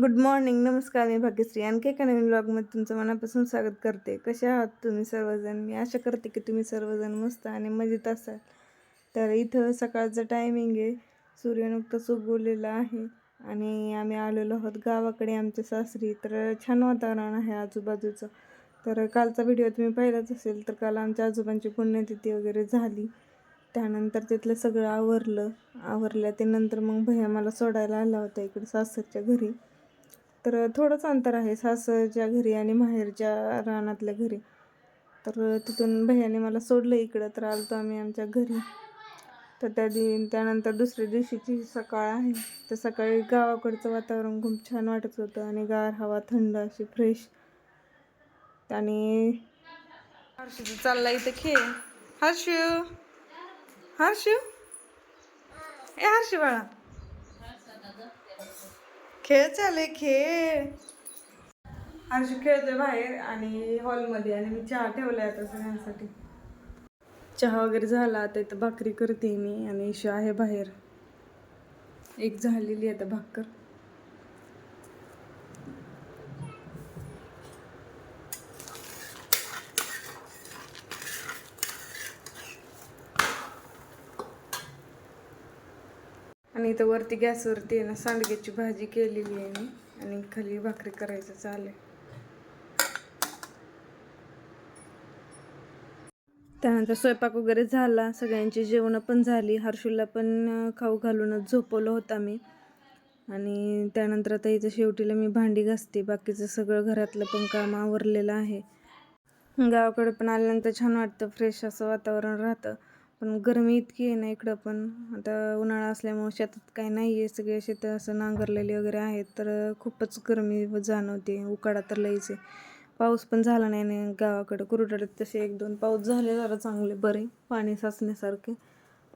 Good morning नमस्कार मी भाग्यश्री. आणखी एका नवीन ब्लॉगमध्ये तुमचं मनापासून स्वागत करते. कसे आहात तुम्ही सर्वजण? मी आशा करते की तुम्ही सर्वजण मस्त आणि मजेत असाल. तर इथं सकाळचं टायमिंग आहे. सूर्य नुकताच उगवलेला आहे आणि आम्ही आलेलो आहोत गावाकडे आमच्या सासरी. तर छान वातावरण आहे आजूबाजूचं. तर कालचा व्हिडिओ तुम्ही पाहिलाच असेल तर काल आमच्या आजोबांची पुण्यतिथी वगैरे झाली. त्यानंतर तिथलं सगळं आवरलं. आवरलं ते नंतर मग भैया मला सोडायला आला होता इकडे सासरच्या घरी. तर थोडंच अंतर आहे सासरच्या घरी आणि माहेरच्या रानातल्या घरी. तर तिथून भैयाने मला सोडलं इकडं तर आलतो आम्ही आमच्या घरी. तर त्या दि त्यानंतर दुसऱ्या दिवशीची सकाळ आहे. तर सकाळी गावाकडचं वातावरण खूप छान वाटत होतं आणि गार हवा थंड अशी फ्रेश आणि हर्षू चालला इथं खेळ. हर्षू! हर्षू! ए हर्षू बाळा. खेळ चाले खेळ. हर्षू खेळतोय बाहेर आणि हॉलमध्ये आणि मी चहा ठेवलाय आता सगळ्यांसाठी. चहा वगैरे झाला आता इथं भाकरी करते मी आणि ईशा आहे बाहेर. एक झालेली आहे आता भाकर. आणि इथं वरती गॅसवरती आहे ना सांडग्याची भाजी केलेली आहे मी. आणि खाली भाकरी करायचं चालेल त्यानंतर स्वयंपाक वगैरे झाला. सगळ्यांची जेवणं पण झाली. हर्षूला पण खाऊ घालूनच झोपवलं होतं मी. आणि त्यानंतर आता इथं शेवटीला मी भांडी घासते. बाकीचं सगळं घरातलं पण काम आवरलेलं आहे. गावाकडे पण आल्यानंतर छान वाटतं. फ्रेश असं वातावरण राहतं. पण गरमी इतकी आहे ना इकडं पण. आता उन्हाळा असल्यामुळं शेतात काही नाही आहे सगळे शेतं असं नांगरलेले वगैरे आहेत. तर खूपच गरमी जाणवते. उकाडा तर लईच आहे. पाऊस पण झाला नाही ना गावाकडं. कुरुटाड्यात तसे एक दोन पाऊस झाले जरा चांगले बरे. पाणी साचण्यासारखे.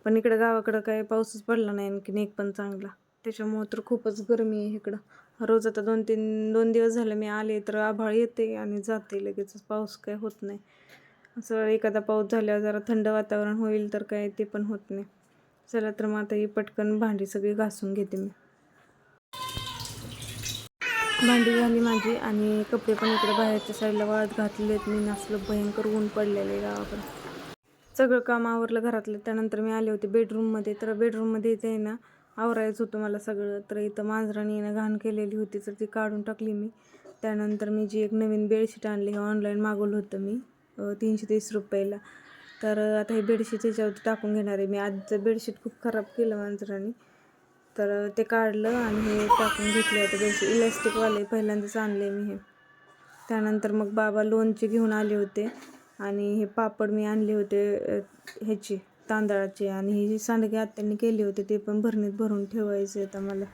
पण इकडं गावाकडं काही पाऊसच पडला नाही आणखीन. एक पण चांगला. त्याच्यामुळं तर खूपच गरमी आहे इकडं. रोज आता दोन तीन दोन दिवस झाले मी आले तर आभाळ येते आणि जाते लगेच पाऊस काय होत नाही. असं एखादा पाऊस झाल्यावर जरा थंड वातावरण होईल तर काय ते पण होत नाही. चला तर मग आता ही पटकन भांडी सगळी घासून घेते मी. भांडी झाली माझी आणि कपडे पण इकडे बाहेरच्या साईडला वाळत घातले आहेत मी नसलं भयंकर ऊन पडलेलं आहे गावाकडे. सगळं काम आवरलं घरातलं. त्यानंतर मी आले होते बेडरूममध्ये तर बेडरूममध्ये इथे आहे ना आवरायचं होतं मला सगळं. तर इथं मांजराने ना घाण केलेली होती. तर ती काढून टाकली मी. त्यानंतर मी जी एक नवीन बेडशीट आणली हे ऑनलाईन मागवलं होतं मी. तीनशे तीस रुपयाला. तर आता हे बेडशीट त्याच्यावरती टाकून घेणार आहे मी. आजचं बेडशीट खूप खराब केलं मांजराने. तर ते काढलं आणि हे टाकून घेतलं होतं बेडशीट इलॅस्टिकवाले पहिल्यांदाच आणले मी हे. त्यानंतर मग बाबा लोणचे घेऊन आले होते आणि हे पापड मी आणले होते ह्याची ह्याचे तांदळाचे. आणि हे सांडगे आत्यांनी केले होते ते पण भरणीत भरून ठेवायचे आता मला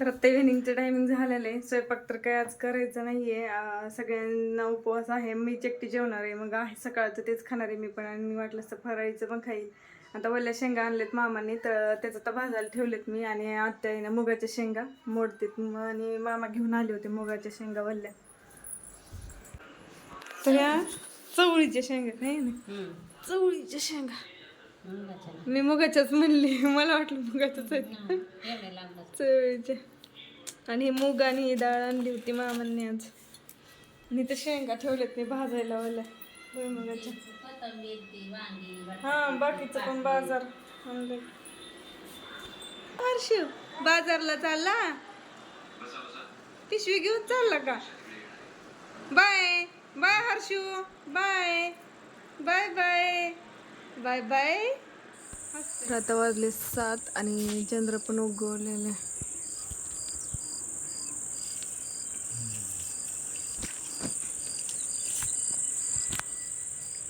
तर आत्ता इव्हिनिंगचं टायमिंग झालेलं आहे. स्वयंपाक तर काय आज करायचं नाही आहे सगळ्यांना उपवास आहे. मी चेकटी जेवणार आहे. मग आहे सकाळचं तेच खाणार आहे मी पण. आणि वाटलं तर फराळीचं पण खाईल. आता वल्ल्या शेंगा आणलेत मामाने. तर त्याचं तर भाजायला ठेवलेत मी आणि आत्या ना मुगाच्या शेंगा मोडतेत. म- आणि मामा घेऊन आले होते मुगाच्या शेंगा वल्ल्या तर या चवळीच्या शेंगा. नाही चवळीच्या शेंगा. मी मुगाच्याच म्हणली. मला वाटलं मुगाच्याच आहेत. चवळीच्या आणि हे मूग आणि ही डाळ आणली होती मामांनी आज. आणि ते शेंगा ठेवलेत मी भाजायला वाल्या भुईमुगाच्या हा बाकीचं पण बाजार आणले हर्षू बाजारला चालला? पिशवी घेऊन चालला का? Bye bye Harshu bye. Bye bye. आता वाजले सात आणि चंद्र पण उगवलेले.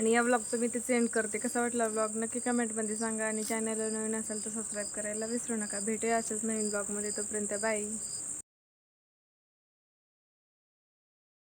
आणि या ब्लॉगचं मी ते सेंड करते. कसा वाटला ब्लॉग नक्की कमेंटमध्ये सांगा. आणि चॅनलला नवीन असेल तर सबस्क्राईब करायला विसरू नका. भेटूया अशाच नवीन ब्लॉगमध्ये तोपर्यंत बाय